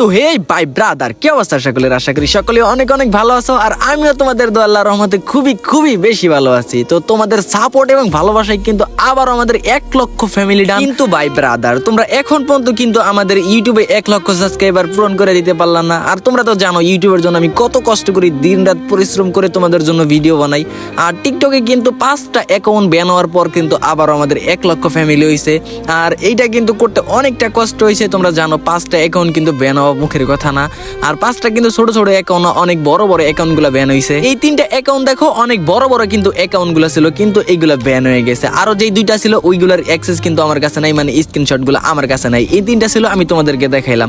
তো হে ভাই ব্রাদার কি অবস্থা সকলের? আশা করি সকলে অনেক অনেক ভালো আছো, আর আমিও তোমাদের দোয়া আল্লাহ রহমতে খুবই খুবই বেশি ভালো আছি। তো তোমাদের সাপোর্ট এবং ভালোবাসায় কিন্তু আবার আমাদের এক লক্ষ ফ্যামিলি ডান কিন্তু ভাই ব্রাদার তোমরা এখন পর্যন্ত কিন্তু আমাদের ইউটিউবে এক লক্ষ সাবস্ক্রাইবার পূরণ করে দিতে পারলাম না। আর তোমরা তো জানো, ইউটিউবের জন্য আমি কত কষ্ট করি দিন রাত পরিশ্রম করে তোমাদের জন্য ভিডিও বানাই। আর টিকটকে কিন্তু পাঁচটা অ্যাকাউন্ট ব্যান হওয়ার পর কিন্তু আবার আমাদের এক লক্ষ ফ্যামিলি হয়েছে আর এইটা কিন্তু করতে অনেকটা কষ্ট হয়েছে তোমরা জানো, পাঁচটা অ্যাকাউন্ট কিন্তু ব্যান হওয়া মুখের কথা না। আর পাঁচটা কিন্তু ছোট ছোট অ্যাকাউন্ট অনেক বড় বড় অ্যাকাউন্টগুলো ব্যান হয়েছে এই তিনটা অ্যাকাউন্ট দেখো, অনেক বড় বড় কিন্তু অ্যাকাউন্টগুলো ছিল, কিন্তু এইগুলো ব্যান হয়ে গেছে। আরও যেই দুইটা ছিল, ওইগুলোর অ্যাক্সেস কিন্তু আমার কাছে নাই মানে স্ক্রিনশটগুলো আমার কাছে নাই। এই তিনটা ছিল, আমি তোমাদেরকে দেখাইলাম।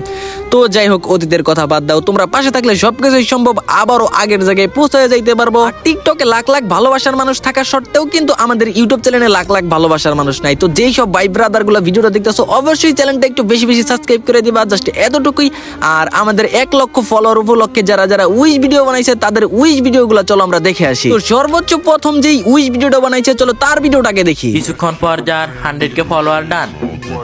তো যাই হোক, অতীতের কথা বাদ দাও। তোমরা পাশে থাকলে সবকিছুই সম্ভব, আবারও আগের জায়গায় পৌঁছে যাইতে পারব। টিকটকে লাখ লাখ ভালোবাসার মানুষ থাকা সত্ত্বেও কিন্তু আমাদের ইউটিউব চ্যানেলে লাখ লাখ ভালোবাসার মানুষ নাই। তো যেই সব ভাই ব্রাদারগুলো ভিডিওটা দেখতেছো, অবশ্যই চ্যানেলটা একটু বেশি বেশি সাবস্ক্রাইব করে দিবা। জাস্ট এতটুকুই। আর আমাদের এক লক্ষ ফলোয়ার উপলক্ষে যারা যারা উইশ ভিডিও বানাইছে তাদের উইশ ভিডিও গুলো চলো আমরা দেখে আসি। তো সর্বোচ্চ প্রথম যেই উইশ ভিডিওটা বানাইছে চলো তার ভিডিওটাকে দেখি। কিছুক্ষণ পর যার হান্ড্রেড কে ফলোয়ার ডান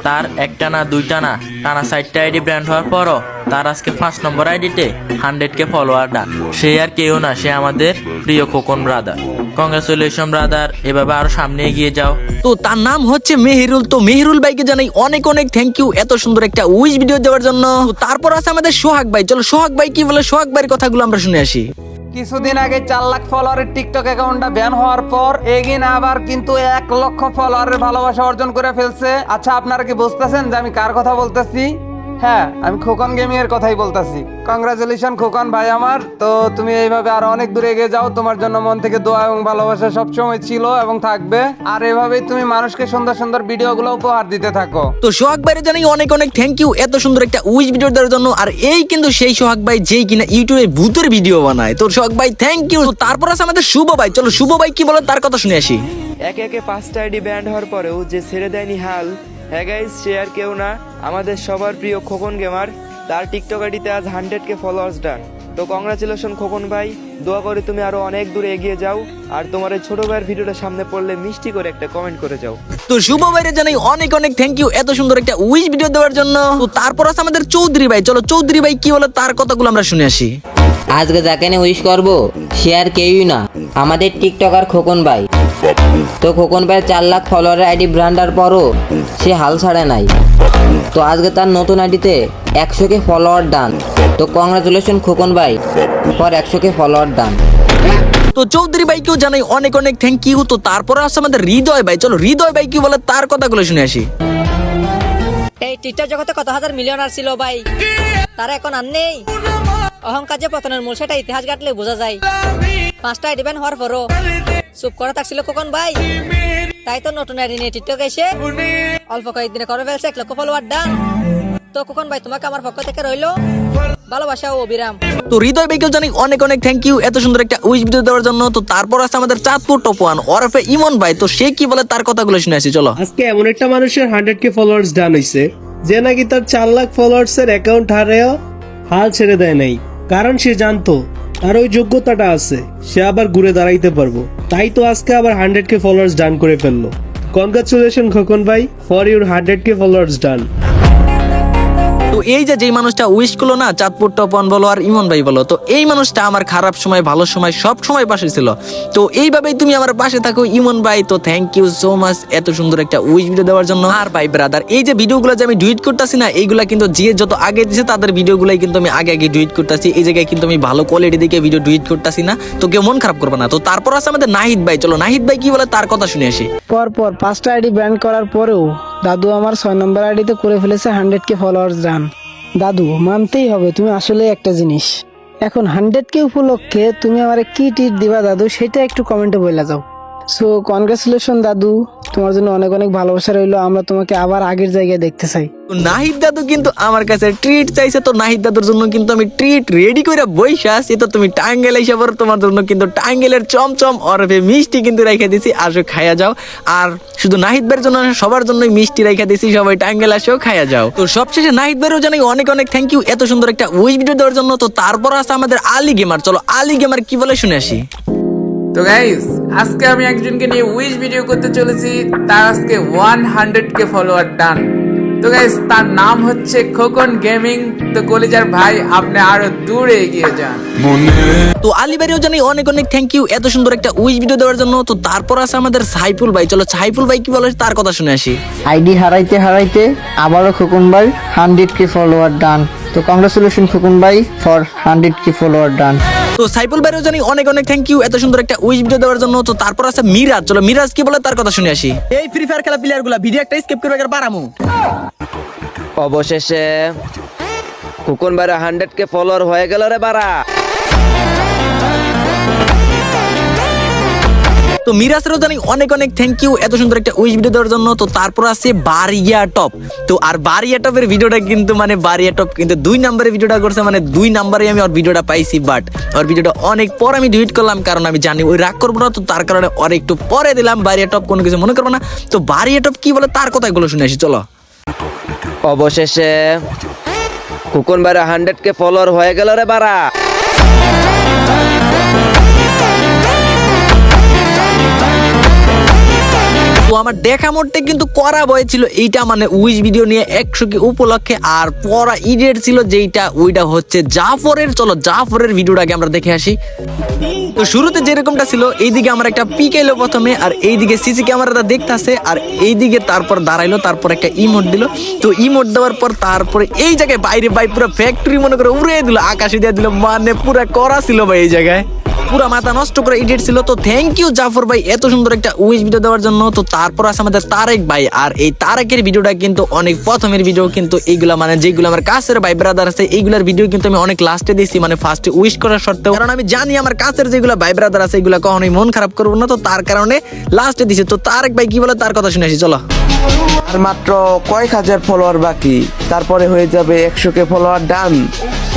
তার একটা না দুইটা না টানা সাইডটা আইডি ব্র্যান্ড হওয়ার পরও তার আজকে পাঁচ নম্বর আইডিতে হান্ড্রেড কে ফলোয়ার ডান সে আর কেউ না সে আমাদের প্রিয় খোকন ব্রাদার কংগ্রেচুলেশন ব্রাদার এভাবে আরও সামনে এগিয়ে যাও। তো তার নাম হচ্ছে মেহেরুল। তো মেহেরুল ভাইকে জানাই অনেক অনেক থ্যাংক ইউ এত সুন্দর একটা উইশ ভিডিও দেওয়ার জন্য। তারপর আছে আমাদের সোহাগ ভাই। চলো, সোহাগ ভাই কি বলে? সোহাগ ভাইয়ের কথাগুলো আমরা শুনে আসি। কিছুদিন আগে চার লাখ ফলোয়ারের টিকটক অ্যাকাউন্টটা ব্যান হওয়ার পর এগিন আবার কিন্তু এক লক্ষ ফলোয়ারের ভালোবাসা অর্জন করে ফেলছে। আচ্ছা আপনারা কি বুঝতেছেন যে আমি কার কথা বলতেছি? হ্যাঁ আমি খোকন গেমিং এর কথাই বলতেছি। কংগ্রাচুলেশন খোকন ভাই আমার। তো তুমি এইভাবে আরও অনেক দূরে এগিয়ে যাও। তোমার জন্য মন থেকে দোয়া এবং ভালোবাসা সবসময় ছিল এবং থাকবে। আর এভাবেই তুমি মানুষকে সুন্দর সুন্দর ভিডিওগুলো উপহার দিতে থাকো। তো সোহাগ ভাইয়ের জানাই অনেক অনেক থ্যাংক ইউ এত সুন্দর একটা উইশ ভিডিও দেওয়ার জন্য। আর এই কিন্তু সেই সোহাগ ভাই যেই কিনা ইউটিউবে ভূতের ভিডিও বানায়। তো সোহাগ ভাই থ্যাংক ইউ তারপর আছে আমাদের শুভ ভাই। চলো শুভ ভাই কি বলে তার কথা শুনে আসি। একে একে পাঁচটা আইডি ব্যান্ড হওয়ার পরেও যে ছেড়ে দেয়নি হাল হ্যাঁ গাইজ সে আর কেউ না। আমাদের সবার প্রিয় খোকন গেমার তার টিকটক আইডিতে আজ হান্ড্রেড কে ফলোয়ার্স ডান তো কংগ্রাচুলেশন খোকন ভাই দোয়া করে তুমি আরও অনেক দূরে এগিয়ে যাও আর তোমার এই ছোট ভাইয়ের ভিডিওটা সামনে পড়লে মিষ্টি করে একটা কমেন্ট করে যাও। তো শুভ ভাইরে জানাই অনেক অনেক থ্যাংক ইউ এত সুন্দর একটা উইশ ভিডিও দেওয়ার জন্য। তো তারপর আছে আমাদের চৌধুরী ভাই। চলো চৌধুরী ভাই কি বলে তার কথাগুলো আমরা শুনে আসি। আজকে যাকে নিয়ে উইশ করব সে আর কেউই না আমাদের টিকটকার খোকন ভাই। তো খোকন ভাই চার লাখ ফলোয়ারের আইডি ব্র্যান্ডার পরও সে হাল ছাড়ে নাই। তো আজকে তার নতুন আইডিতে একশো কে ফলোয়ার ডান তো কংগ্রাচুলেশন খোকন ভাই পর একশো কে ফলোয়ার ডান তো চৌধুরী ভাইকেও জানাই অনেক অনেক থ্যাংক ইউ তো তারপর আসছে আমাদের হৃদয় ভাই। চলো হৃদয় ভাই কি বলে তার কথাগুলো শুনে আসি। এই টিকটক জগতে কত হাজার মিলিয়নার ছিল ভাই? তারা এখন আর নেই। অহংকার যে পতনের মূল সেটা ইতিহাস ঘাটলে বোঝা যায়। পাঁচটা আইডিবেন হওয়ার পরও চুপ করে থাকছিল কখন ভাই? তাই তো নতুন আইডি নিয়ে টিকটক এসে অল্প কয়েকদিনে করে ফেলছে এক লক্ষ ফলোয়ার ডান তো কখন ভাই তোমাকে আমার পক্ষ থেকে রইল? ভালোবাসা ও অবিরাম। তো হৃদয় অনেক অনেক থ্যাংক ইউ এত সুন্দর একটা উইশ ভিডিও দেওয়ার জন্য। তো তারপর আছে আমাদের চাঁদপুর টপ ওয়ান ওরফে ইমন ভাই। তো সে কি বলে তার কথাগুলো শুনে আসি চলো। আজকে এমন একটা মানুষের হান্ড্রেড কে ফলোয়ার্স ডান হইছে যে নাকি তার চার লাখ ফলোয়ার্স এর অ্যাকাউন্ট হারেও হাল ছেড়ে দেয় নাই। কারণ সে জানতো তার ওই যোগ্যতাটা আছে, সে আবার ঘুরে দাঁড়াইতে পারব। তাই তো আজকে আবার হান্ড্রেড কে ফলোয়ার্স ডান করে ফেলল। কনগ্রাচুলেশন খোকন ভাই for your hundred K followers done এই যে যেই মানুষটা উইশ করল না, চাঁদপুর টপন বলো আর ইমন ভাই বলো, তো এই মানুষটা আমার খারাপ সময়, ভালো সময় সব সময় পাশে ছিল। তো এইভাবেই তুমি আমার পাশে থাকো ইমন ভাই, তো থ্যাংক ইউ সো মাচ এত সুন্দর একটা উইশ ভিডিও দেওয়ার জন্য। আর ভাই ব্রাদার এই যে ভিডিওগুলো যে আমি ডুইট করতেছি না, এইগুলা কিন্তু যে যত আগে দিছে তাদের ভিডিওগুলাই কিন্তু আমি আগে আগে ডুইট করতেছি। এই জায়গায় কিন্তু আমি ভালো কোয়ালিটি দিকে ভিডিও ডুইট করতেছি না, তো কেউ মন খারাপ করবে না। তো তারপর আছে আমাদের নাহিদ ভাই, চলো নাহিদ ভাই কি বলে তার কথা শুনে আসি। পরপর পাঁচটা আইডি ব্যান করার পরেও দাদু আমার ছয় নম্বর আইডিতে করে ফেলেছে হান্ড্রেড কে ফলোয়ার্স রান দাদু, মানতেই হবে, তুমি আসলে একটা জিনিস। এখন হান্ড্রেড কে উপলক্ষে তুমি আমার কি টিট দিবা দাদু, সেটা একটু কমেন্টে বলে যাও। সো কনগ্রাচুলেশন দাদু। তোমার জন্য অনেক অনেক ভালোবাসা রইল। আমরা তোমাকে আবার আগের জায়গায় দেখতে চাই। নাহিদ দাদু কিন্তু আমার কাছে ট্রিট চাইছে। তো নাহিদ দাদুর জন্য কিন্তু আমি ট্রিট রেডি করে বইসা আছি। তো তুমি টাঙ্গেল হিসাবে তোমার জন্য কিন্তু টাঙ্গেলের চমচম অরফে মিষ্টি কিন্তু রেখে দিছি। আসো, খাইয়া যাও। আর শুধু নাহিদ ভাইয়ের জন্য সবার জন্যই মিষ্টি রেখে দিছি। সবাই টাঙ্গেল আসেও খাইয়া যাও। তো সবশেষে নাহিদ ভাইয়েরও জানাই অনেক অনেক থ্যাংক ইউ এত সুন্দর একটা উইশ ভিডিও দেওয়ার জন্য। তো তারপর আছে আমাদের আলী গেমার চলো, আলী গেমার কি বলে শুনে আসি। তো গাইস আজকে আমি একজনকে নিয়ে উইশ ভিডিও করতে চলেছি তার আজকে one hundred K follower done তো গাইস তার নাম হচ্ছে খোকন গেমিং তো কলিজার ভাই আপনি আরও দূরে এগিয়ে যান। তো আলী ভাইও জানি অনেক অনেক থ্যাংক ইউ এত সুন্দর একটা উইশ ভিডিও দেওয়ার জন্য। তো তারপর আছে আমাদের সাইফুল ভাই। চলো সাইফুল ভাই কি বলে তার কথা শুনে আসি। আইডি হারাইতে হারাইতে আবারও খোকন ভাই হান্ড্রেড কে ফলোয়ার ডান তো কংগ্রেচুলেশন খোকন ভাই for hundred K follower done তো সাইফুল ভাইও জানি অনেক অনেক থ্যাংক ইউ এত সুন্দর একটা উইশ ভিডিও দেওয়ার জন্য। তো তারপর আছে মিরাজ। চলো মিরাজ কি বলে তার কথা শুনে আসি। এই ফ্রি ফায়ার খেলা প্লেয়ারগুলা ভিডিও একটা স্কিপ করবে পারামু অবশেষে কুকুন বাইরে হান্ড্রেড কে ফলোয়ার হয়ে গেল রে বারা তো মিরাজেরও জানি অনেক অনেক থ্যাংক ইউ এত সুন্দর একটা উইশ ভিডিও দেওয়ার জন্য। তো তারপর আছে বারিয়া টপ। তো আর বারিয়া টপের ভিডিওটা কিন্তু মানে বারিয়া টপ কিন্তু দুই নম্বরে ভিডিওটা করছে মানে দুই নম্বরে আমি ওর ভিডিওটা পাইছি বাট ওর ভিডিওটা অনেক পর আমি ডিলিট করলাম, কারণ আমি জানি ওই রাগ করব না, তো তার কারণে ওর একটু পরে দিলাম, বারিয়া টপ কোনো কিছু মনে করব না। তো বারিয়া টপ কি বলে, তার কথাগুলো শুনে আসি, চলো। অবশেষে খোকন ভাইয়ের হান্ড্রেড কে ফলোয়ার হয়ে গেল রে বারা। তো আমার দেখা মোটে কিন্তু করা বয় ছিল। এইটা মানে উইশ ভিডিও নিয়ে একশো কি উপলক্ষে। আর পড়া ইডিয়েট ছিল যেইটা, ওইটা হচ্ছে জাফরের। চলো জাফরের ভিডিওটাকে আমরা দেখে আসি। তো শুরুতে যেরকমটা ছিল, এইদিকে আমার একটা পিক এলো প্রথমে, আর এইদিকে সিসি ক্যামেরাটা দেখতাছে আর এইদিকে তারপর দাঁড়াইলো, তারপর একটা ইমোট দিল। তো ইমোট দেওয়ার পর তারপরে এই জায়গায় বাইরে বাই পুরো ফ্যাক্টরি মনে করে উড়িয়ে দিল, আকাশে দিয়ে দিল মানে পুরো করা ছিল ভাই এই জায়গায়। পুরা মাথা নষ্ট করে এডিট ছিল। তো থ্যাংক ইউ জাফর ভাই, এত সুন্দর একটা উইশ ভিডিও দেওয়ার জন্য। তো তারপর আছে আমাদের তারেক ভাই। আর এই তারেকের ভিডিওটা কিন্তু অনেক প্রথমের ভিডিও কিন্তু এইগুলা মানে যেগুলো আমার কাছের ভাই ব্রাদার আছে, এইগুলার ভিডিও কিন্তু আমি অনেক লাস্টে দিছি মানে ফার্স্টে উইশ করার সত্ত্বেও। কারণ আমি জানি আমার কাছের যেগুলো ভাই ব্রাদার আছে, এগুলো কখনোই মন খারাপ করব না। তো তার কারণে লাস্টে দিছি তো তারেক ভাই, কি বলে তার কথা শুনে আসি, চলো। আর মাত্র কয়েক হাজার ফলোয়ার বাকি। তারপরে হয়ে যাবে একশো K follower done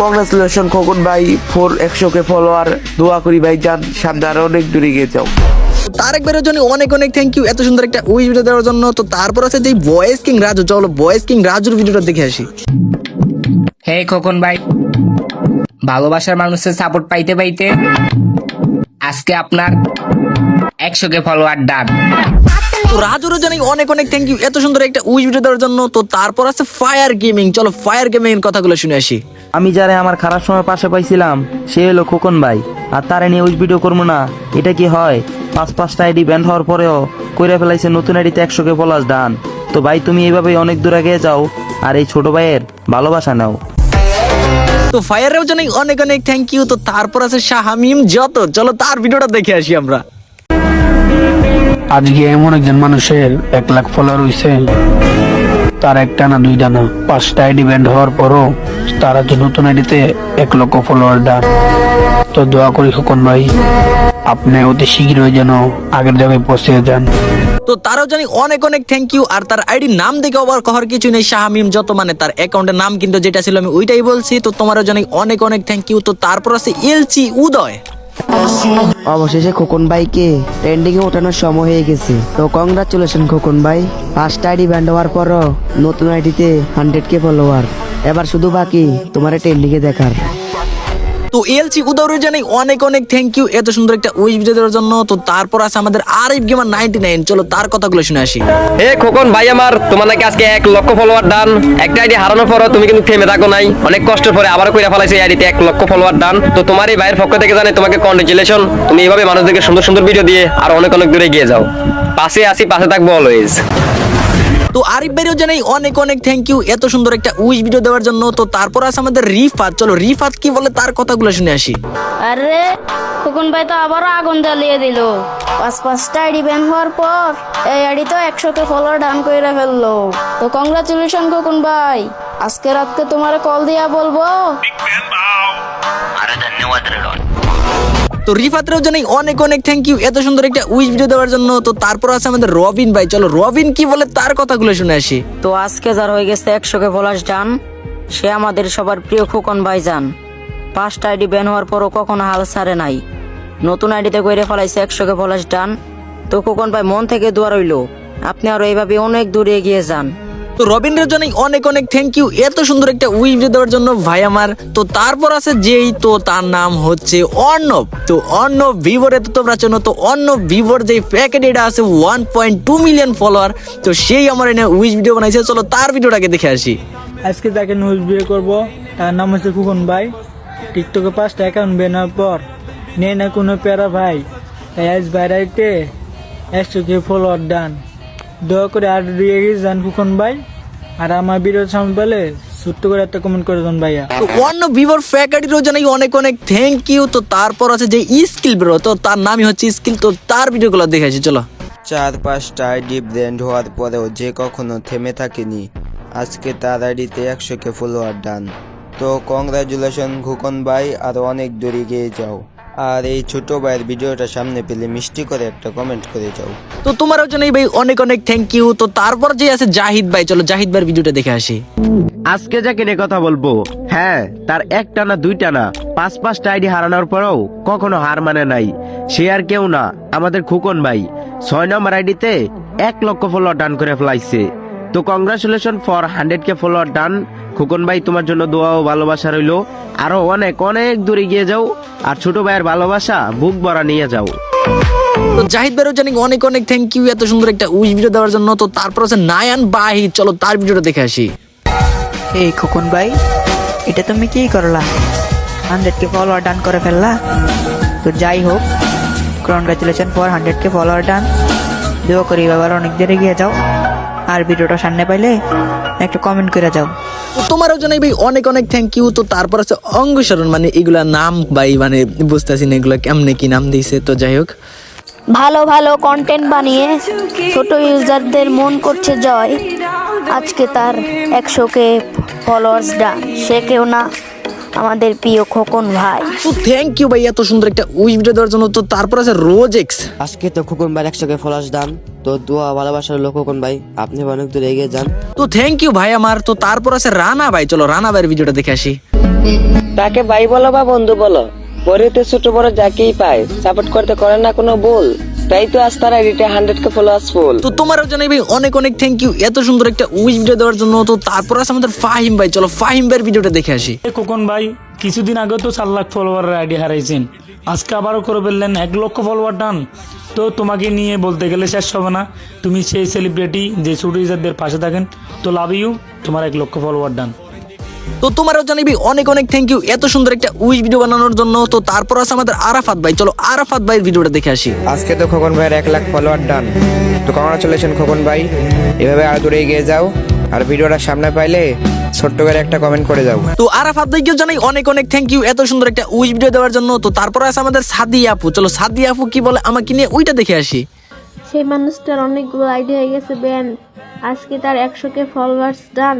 congratulation Khokon ভাই ফোর একশো কে ফলোয়ার দোয়া করি ভাই যান সামনে আরও অনেক দূরে গিয়ে যাও। তারেক ভাইয়ের জন্য অনেক অনেক থ্যাংক ইউ এত সুন্দর একটা উইশ ভিডিও দেওয়ার জন্য। তো তারপর আছে যে ভয়েস কিং রাজু চলো ভয়েস কিং রাজুর ভিডিওটা দেখে আসি। হে খোকন ভাই ভালোবাসার মানুষের সাপোর্ট পাইতে পাইতে আজকে আপনার একশো কে ফলোয়ার ডান তো রাজুরও জানাই অনেক অনেক থ্যাংক ইউ এত সুন্দর একটা উইশ ভিডিও দেওয়ার জন্য। তো তারপর আছে ফায়ার গেমিং চলো ফায়ার গেমিং এর কথাগুলো শুনে আসি। আমি যারে আমার খারাপ সময় পাশে পাইছিলাম সে হলো খোকন ভাই। আর তারে নিয়ে উইচ ভিডিও করব না। এটা কি হয়? পাঁচ পাঁচটা আইডি ব্যান্ড হওয়ার পরেও কইরা ফেলাইছে নতুন আইডিতে একশো কে প্লাস ডান তো ভাই তুমি এইভাবে অনেক দূর আগে যাও। আর এই ছোট ভাইয়ের ভালোবাসা নাও। তো ফায়ারেও জানাই অনেক অনেক থ্যাংক ইউ তো তারপর আছে শাহামিম যত। চলো তার ভিডিওটা দেখে আসি আমরা। আজকে এমন একজন মানুষের এক লাখ ফলোয়ার হইছে। তার একটা না দুইটা না পাঁচটা আইডি ব্যান্ড হওয়ার পরও তারা যে নতুন আইডিতে এক লক্ষ ফলোয়ার ডান তো দোয়া করি খোকন ভাই, আপনি অতি শীঘ্রই যেন আগের জায়গায় পৌঁছে যান। তো তারও জানি অনেক অনেক থ্যাংক ইউ আর তার আইডি নাম দেখে অবাক হওয়ার কিছু নেই। শাহামিম যত মানে তার অ্যাকাউন্টের নাম কিন্তু যেটা ছিল আমি ওইটাই বলছি। তো তোমারও জানি অনেক অনেক থ্যাংক ইউ তো তারপর আছে এলচি উদয়। অবশেষে খোকন ভাইকে ট্রেন্ডিং এ ওঠানোর সময় হয়ে গেছে। তো কংগ্রাচুলেশন খোকন ভাই। ফার্স্ট আইডি ব্যান্ড হওয়ার পরও নতুন আইডিতে হান্ড্রেড কে ফলোয়ার এবার শুধু বাকি তোমার ট্রেন্ডিং এ দেখার। তো এলসি উদয়ও জানাই অনেক অনেক থ্যাংক ইউ এত সুন্দর একটা উইশ ভিডিও দেওয়ার জন্য। তো তারপর আছে আমাদের আরিফ গেমার নাইনটি নাইন চলো তার কথাগুলো শুনে আসি। এ খোকন ভাই আমার, তোমার নাকি আজকে এক লক্ষ ফলোয়ার ডান একটা আইডি হারানোর পরও তুমি কিন্তু থেমে থাকো নাই। অনেক কষ্টের পরে আবার কইরা ফেলাইছো এই আইডিতে এক লক্ষ ফলোয়ার ডান তো তোমার এই ভাইয়ের পক্ষ থেকে জানে তোমাকে কংগ্রেচুলেশন তুমি এইভাবে মানুষদেরকে সুন্দর সুন্দর ভিডিও দিয়ে আর অনেক অনেক দূরে গিয়ে যাও। পাশে আসি পাশে থাকব অলওয়েজ তো আরিফ ভাইও জানাই অনেক অনেক থ্যাংক ইউ এত সুন্দর একটা উইশ ভিডিও দেওয়ার জন্য। তো তারপর আছে আমাদের রিফাত। চলো রিফাত কি বলে তার কথাগুলো শুনে আসি। আরে খোকন ভাই তো আবারও আগুন জ্বালিয়ে দিল। পাঁচ পাঁচটা আইডি ব্যান হওয়ার পর এই আইডি তো একশো কে ফলোয়ার ডান করে ফেলল। তো কংগ্রাচুলেশন খোকন ভাই। আজকে রাতকে তোমার কল দিয়া বলব। তো রিফাতরাও জানাই অনেক অনেক থ্যাংক ইউ এত সুন্দর একটা উইশ ভিডিও দেওয়ার জন্য। তো তারপর আছে আমাদের রবিন ভাই। চলো, রবিন কি বলে তার কথাগুলো শুনে আসি। তো আজকে যার হয়ে গেছে একশো কে ফলোয়ার্স ডান সে আমাদের সবার প্রিয় খোকন ভাইজান। পাঁচটা আইডি ব্যান হওয়ার পরও কখনো হাল ছাড়ে নাই। নতুন আইডিতে কইরে ফলাইছে একশো কে ফলোয়ার্স ডান তো খোকন ভাই, মন থেকে দোয়া রইল, আপনি আরও এইভাবে অনেক দূরে এগিয়ে যান। তো রবীন্দ্র জানাই অনেক অনেক থ্যাংক ইউ এত সুন্দর একটা উইশ দেওয়ার জন্য ভাই আমার। তো তারপর আছে যেই, তো তার নাম হচ্ছে অর্ণব। তো অর্ণব ভিভোরে তো তোমরা চেনো, তো অর্ণব ভিভোর যে প্যাকেট এটা আছে one point two million follower তো সেই আমার এনে উইশ ভিডিও বানাইছে। চলো তার ভিডিওটাকে দেখে আসি। আজকে তাকে নিউজ বিয়ে করব। তার নাম হচ্ছে খুকন ভাই। টিকটকে পাঁচটা অ্যাকাউন্ট বেনার পর নেই না কোনো প্যারা ভাই। তাই আজ বাইরাইতে একশো কে ফলোয়ার ডান দয়া করে আর দিয়ে যান খুকন ভাই। আর আমার ভিডিও সামনে পেলে ছোট্ট করে একটা কমেন্ট করে দেন ভাইয়া। ভিভোর জানাই অনেক অনেক থ্যাংক ইউ তো তারপর আছে যে স্কিল ব্রো তো তার নামই হচ্ছে স্কিল তো তার ভিডিওগুলো দেখে আসি চলো। চার পাঁচটা আইডি ব্র্যান্ড হওয়ার পরেও যে কখনো থেমে থাকেনি। আজকে তার আইডিতে একশো কে ফলোয়ার ডান তো কংগ্রাচুলেশন খুকন ভাই আর অনেক দূরে গিয়ে যাও। আর এই ছোট ভাইয়ের ভিডিওটা সামনে পেলে মিষ্টি করে একটা কমেন্ট করে যাও। তো তোমারও জানাই ভাই অনেক অনেক থ্যাংক ইউ তো তারপর যে আছে জাহিদ ভাই চলো জাহিদ ভাইয়ের ভিডিওটা দেখে আসি। আজকে যাকে নিয়ে কথা বলব হ্যাঁ তার একটা না দুইটা না পাঁচ পাঁচটা আইডি হারানোর পরেও কখনো হার মানে নাই। সে আর কেউ না আমাদের খুকন ভাই। ছয় নম্বর আইডিতে এক লক্ষ ফলোয়ার ডান করে ফেলাইছে। তো congratulation for hundred K follower done Khokon ভাই তোমার জন্য দোয়া ও ভালোবাসা রইল। আরও অনেক অনেক দূরে গিয়ে যাও। আর ছোট ভাইয়ের ভালোবাসা বুক ভরা নিয়ে যাও। তো জাহিদ ভাইয়েরও জানি অনেক অনেক থ্যাংক ইউ এত সুন্দর একটা উইশ ভিডিও দেওয়ার জন্য। তো তারপর আছে নায়ান বাহিদ চলো তার ভিডিওটা দেখে আসি। এই খোকন ভাই এটা তুমি কি করলা? হান্ড্রেড কে ফলোয়ার ডান করে ফেললা? তো যাই হোক congratulation for hundred K follower done দোয়া করি বাবার অনেক দেরি গিয়ে যাও। আর ভিডিওটা সামনে পাইলে একটা কমেন্ট করে যাও। তো তোমারও জানাই ভাই অনেক অনেক থ্যাংক ইউ তো তারপর আছে অঙ্গসরণ মানে এগুলা নাম ভাই মানে বুঝতেছি না এগুলা কেমনে কি নাম দিয়েছে তো যাই হোক। ভালো ভালো কন্টেন্ট বানিয়ে ছোট ইউজারদের মন করছে জয়। আজকে তার একশো কে ফলোয়ার্স ডান সে কেউ না। আমাদের প্রিয় খোকন ভাই। তো থ্যাংক ইউ ভাই এত সুন্দর একটা উইশ ভিডিও দেওয়ার জন্য তো তারপর আছে রোজ এক্স আজকে তো খোকন ভাই একশো ফলাস ডান তো দোয়া ভালোবাসার লোক খোকন ভাই আপনি অনেক দূরে এগিয়ে যান। তো থ্যাংক ইউ ভাই আমার তো তারপর আছে রানা ভাই চলো রানা ভাইয়ের ভিডিওটা দেখে আসি। তাকে ভাই বলো বা বন্ধু বলো পরেতে ছোট বড় যাকেই পায় সাপোর্ট করতে করে না কোনো ভুল। তাই তো আজ তার আইডিতে হান্ড্রেড কে ফলোয়ার্স ফুল তো তোমারও জানাই ভাই অনেক অনেক থ্যাংক ইউ এত সুন্দর একটা উইশ ভিডিও দেওয়ার জন্য। তো তারপর আছে আমাদের ফাহিম ভাই। চলো ফাহিম ভাইয়ের ভিডিওটা দেখে আসি। খোকন ভাই কিছুদিন আগে তো চার লাখ ফলোয়ারের আইডি হারাইছেন। আজকে আবারও করে ফেললেন এক লক্ষ ফলোয়ার ডান তো তোমাকে নিয়ে বলতে গেলে শেষ হবে না। তুমি সেই সেলিব্রিটি যে স্টুডিওজারদের পাশে থাকেন তো লাভ ইউ তোমার এক লক্ষ ফলোয়ার ডান। তো তোমারও জানাবি অনেক অনেক থ্যাংক ইউ এত সুন্দর একটা উইশ ভিডিও বানানোর জন্য। তো তারপর আছে আমাদের আরাফাত ভাই। চলো আরাফাত ভাইয়ের ভিডিওটা দেখে আসি। আজকে তো খোকন ভাইয়ের এক লাখ ফলোয়ার ডান তো কংগ্রাচুলেশন খোকন ভাই। এভাবে আর দূরে এগিয়ে যাও। আর ভিডিওটা সামনে পাইলে ছোট্ট করে একটা কমেন্ট করে যাও। তো আরাফাত ভাইকেও জানাই অনেক অনেক থ্যাংক ইউ এত সুন্দর একটা উইশ ভিডিও দেওয়ার জন্য। তো তারপর আছে আমাদের সাদি আপু। চলো সাদি আপু কি বলে আমাকে নিয়ে ওইটা দেখে আসি। সেই মানুষটার অনেকগুলো আইডি হয়ে গেছে ব্যান আজকে তার একশো কে ফলোয়ার্স ডান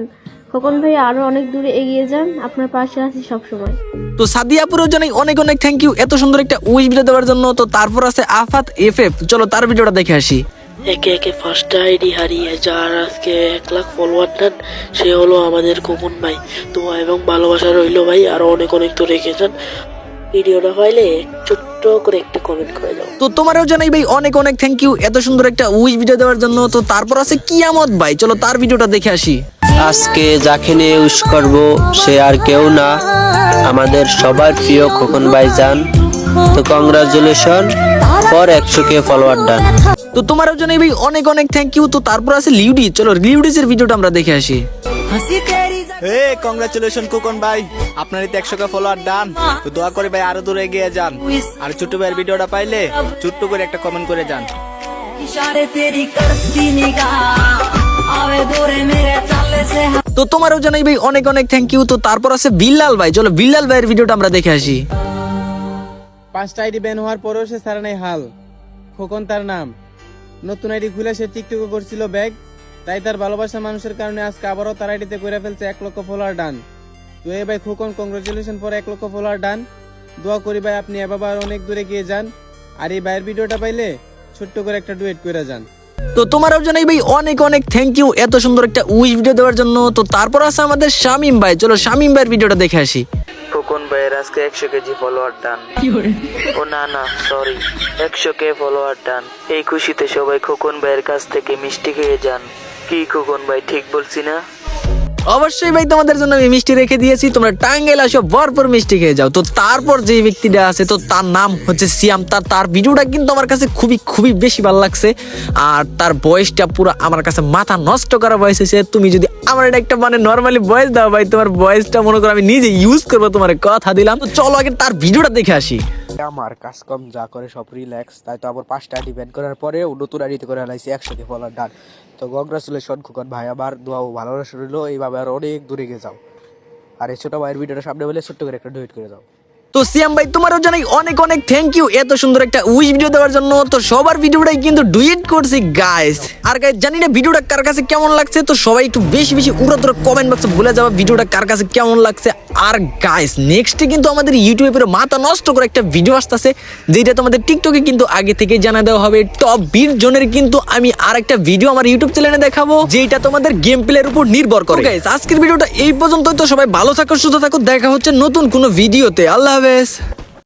খোকন ভাই আরও অনেক দূরে এগিয়ে যান। আপনার পাশে আছি সবসময়। তো সাদি আপুরও জানাই অনেক অনেক থ্যাংক ইউ এত সুন্দর একটা উইশ ভিডিও দেওয়ার জন্য। তো তারপর আছে আফাত এফ এফ চলো তার ভিডিওটা দেখে আসি। একে একে ফার্স্ট আইডি হারিয়ে যার আজকে এক লাখ ফলোয়ার দেন সে হলো আমাদের কোমন ভাই। তো এবং ভালোবাসা রইল ভাই আরও অনেক অনেক তো রেখেছেন ভিডিওটা পাইলে ছোট্ট করে একটা কমেন্ট করে দাও। তো তোমারও জানাই ভাই অনেক অনেক থ্যাংক ইউ এত সুন্দর একটা উইশ ভিডিও দেওয়ার জন্য। তো তারপর আছে কিয়ামত ভাই চলো তার ভিডিওটা দেখে আসি। আজকে যাকে নিয়ে উইশ করব সে আর কেউ না। আমাদের সবার প্রিয় খোকন ভাই যান তো কংগ্রাচুলেশন ফর একশো কে ফলোয়ার ডান তো তোমারও জানাই ভাই অনেক অনেক থ্যাংক ইউ তো তারপর আছে লিউডি। চলো লিউডিসের ভিডিওটা আমরা দেখে আসি। হে কংগ্রাচুলেশন কুকন ভাই। আপনার এই একশো কে ফলোয়ার ডান তো দোয়া করে ভাই আরও দূরে এগিয়ে যান। আর ছোট্ট ভাইয়ের ভিডিওটা পাইলে ছোট্ট করে একটা কমেন্ট করে যান। তো তোমারও জানাই ভাই অনেক অনেক থ্যাংক ইউ তো তারপর আছে বিল্লাল ভাই। চলো বিল্লাল ভাইয়ের ভিডিওটা আমরা দেখে আসি। পাঁচটা আইডি ব্যান হওয়ার পরেও সে ছাড়ে নাই হাল। খোকন তার নাম। নতুন আইডি খুলে সে টিকটকে করছিল ব্যাগ। তাই তার ভালোবাসা মানুষের কারণে আজকে আবারও তার আইডিতে করে ফেলছে এক লক্ষ ফলোয়ার ডান। তো এ ভাই খোকন কংগ্রেচুলেশন পর এক লক্ষ ফলোয়ার ডান। দোয়া করি ভাই আপনি এবার অনেক দূরে গিয়ে যান। আর এই ভাইয়ের ভিডিওটা পাইলে ছোট্ট করে একটা ডুয়েট করে যান। তো তোমারও জানাই ভাই অনেক অনেক থ্যাংক ইউ এত সুন্দর একটা উইশ ভিডিও দেওয়ার জন্য। তো তারপর আছে আমাদের শামিম ভাই। চলো শামিম ভাইয়ের ভিডিওটা দেখে আসি। খোকন ভাইয়ের আজকে একশো কেজি ফলোয়ার ডান ও না না সরি একশো কে ফলোয়ার ডান এই খুশিতে সবাই খোকন ভাইয়ের কাছ থেকে মিষ্টি খেয়ে যান। কি খোকন ভাই ঠিক বলছি না? অবশ্যই ভাই, তোমাদের জন্য আমি মিষ্টি রেখে দিয়েছি। তোমরা টাঙ্গাইল আসো, ভরপুর মিষ্টি খেয়ে যাও। তো তারপর যে ব্যক্তিটা আছে, তো তার নাম হচ্ছে সিয়াম। তার তার ভিডিওটা কিন্তু আমার কাছে খুবই খুবই বেশি ভালো লাগছে। আর তার বয়সটা পুরো আমার কাছে মাথা নষ্ট করা বয়স হয়েছে। তুমি যদি আমার এটা একটা মানে নর্মালি বয়স দাও ভাই, তোমার বয়সটা মনে করো আমি নিজে ইউজ করব, তোমার কথা দিলাম। তো চলো আগে তার ভিডিওটা দেখে আসি। আমার কাজ কম, যা করে সব রিল্যাক্স তাই তো আবার পাঁচটা ডিপেন্ড করার পরে নতুন আইডিতে করে হালাইছি একসাথে ফলার ডান তো কংগ্রাচুলেশন খুকন ভাই। আবার দোয়া ও ভালোবাসা রইল, এইভাবে আর অনেক দূরে গিয়ে যাও। আর এই ছোট ভাইয়ের ভিডিওটা সামনে বলে ছোট্ট করে একটা ডুইট করে যাও তো সিয়াম ভাই, তোমারও জানাই অনেক অনেক থ্যাংক ইউ এত সুন্দর একটা উইশ ভিডিও দেওয়ার জন্য। তো সবার ভিডিওটাই কিন্তু ডুয়েট করছি গাইস আর গাইস জানি না ভিডিওটা কার কাছে কেমন লাগছে, তো সবাই একটু বেশি বেশি উড়াদুরা কমেন্ট বক্সে বলে যাওয়া ভিডিওটা কার কাছে কেমন লাগছে। আর গাইস নেক্সটে কিন্তু আমাদের ইউটিউবে মাথা নষ্ট করে একটা ভিডিও আসতেছে, যেটা তোমাদের টিকটকে কিন্তু আগে থেকে জানা দেওয়া হবে। টপ বিট জনের কিন্তু আমি আর একটা ভিডিও আমার ইউটিউব চ্যানেলে দেখাবো যেটা তোমাদের গেম প্লের উপর নির্ভর করে। গাইস আজকের ভিডিওটা এই পর্যন্তই, তো সবাই ভালো থাকো, সুস্থ থাকো, দেখা হচ্ছে নতুন কোনো ভিডিওতে আল্লাহ হাফেজ